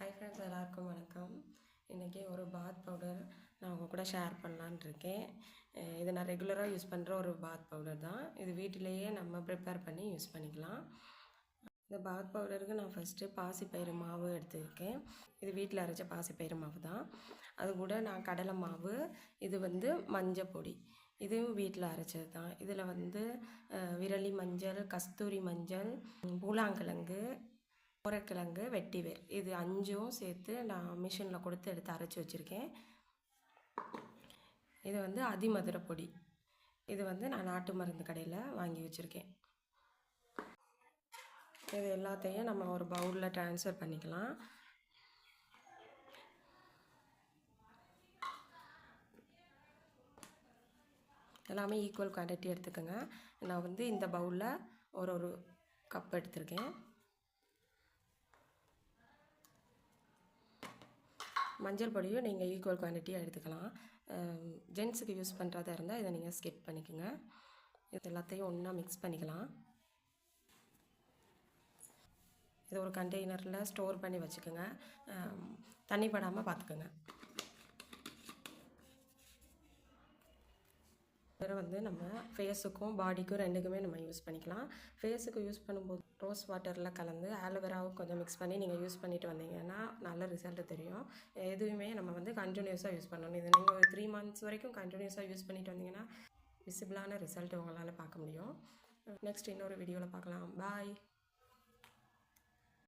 Hi friends எல்லாருக்கும் வணக்கம். இன்றைக்கி ஒரு பாத் பவுடர் நான் உங்கள் கூட ஷேர் பண்ணலான்னு இருக்கேன். இது நான் ரெகுலராக யூஸ் பண்ணுற ஒரு பாத் பவுடர் தான். இது வீட்டிலேயே நம்ம ப்ரிப்பேர் பண்ணி யூஸ் பண்ணிக்கலாம். இந்த பாத் பவுடருக்கு நான் ஃபஸ்ட்டு பாசிப்பயிறு மாவு எடுத்துருக்கேன். இது வீட்டில் அரைச்ச பாசிப்பயிறு மாவு தான். அது கூட நான் கடலை மாவு இது வந்து மஞ்சள் பொடி. இதுவும் வீட்டில் அரைச்சது தான். இதில் வந்து விரலி மஞ்சள் கஸ்தூரி மஞ்சள் பூலாங்கிழங்கு உரக்கிழங்கு வெட்டிவேர் இது அஞ்சும் சேர்த்து நான் மிஷினில் கொடுத்து எடுத்து அரைச்சி வச்சுருக்கேன். இது வந்து அதிமதுர பொடி. இது வந்து நான் நாட்டு மருந்து கடையில் வாங்கி வச்சுருக்கேன். இது எல்லாத்தையும் நம்ம ஒரு பவுலில் ட்ரான்ஸ்ஃபர் பண்ணிக்கலாம். எல்லாமே ஈக்குவல் குவான்டிட்டி எடுத்துக்கோங்க. நான் வந்து இந்த பவுலில் ஒரு ஒரு கப் எடுத்திருக்கேன். மஞ்சள் பொடியும் நீங்கள் ஈக்குவல் குவான்டிட்டியாக எடுத்துக்கலாம். ஜென்ஸுக்கு யூஸ் பண்ணுறதா இருந்தால் இதை நீங்கள் ஸ்கிப் பண்ணிக்கோங்க. இது எல்லாத்தையும் ஒன்றா மிக்ஸ் பண்ணிக்கலாம். இது ஒரு கண்டெய்னரில் ஸ்டோர் பண்ணி வச்சுக்கோங்க. தண்ணி படாமல் பார்த்துக்கோங்க வேறு வந்து நம்ம ஃபேஸுக்கும் பாடிக்கும் ரெண்டுக்குமே நம்ம யூஸ் பண்ணிக்கலாம். ஃபேஸுக்கு யூஸ் பண்ணும்போது ரோஸ் வாட்டரில் கலந்து ஆலோவேராவும் கொஞ்சம் மிக்ஸ் பண்ணி நீங்கள் யூஸ் பண்ணிட்டு வந்தீங்கன்னா ரிசல்ட்டு ரிசல்ட் தெரியும். எதுவுமே நம்ம வந்து கண்டினியூஸாக யூஸ் பண்ணணும். இது நீங்கள் ஒரு த்ரீ மந்த்ஸ் வரைக்கும் கண்டினியூஸாக யூஸ் பண்ணிட்டு வந்தீங்கன்னா விசிபிளான ரிசல்ட் உங்களால் பார்க்க முடியும். நெக்ஸ்ட் இன்னொரு வீடியோவில் பார்க்கலாம். பாய்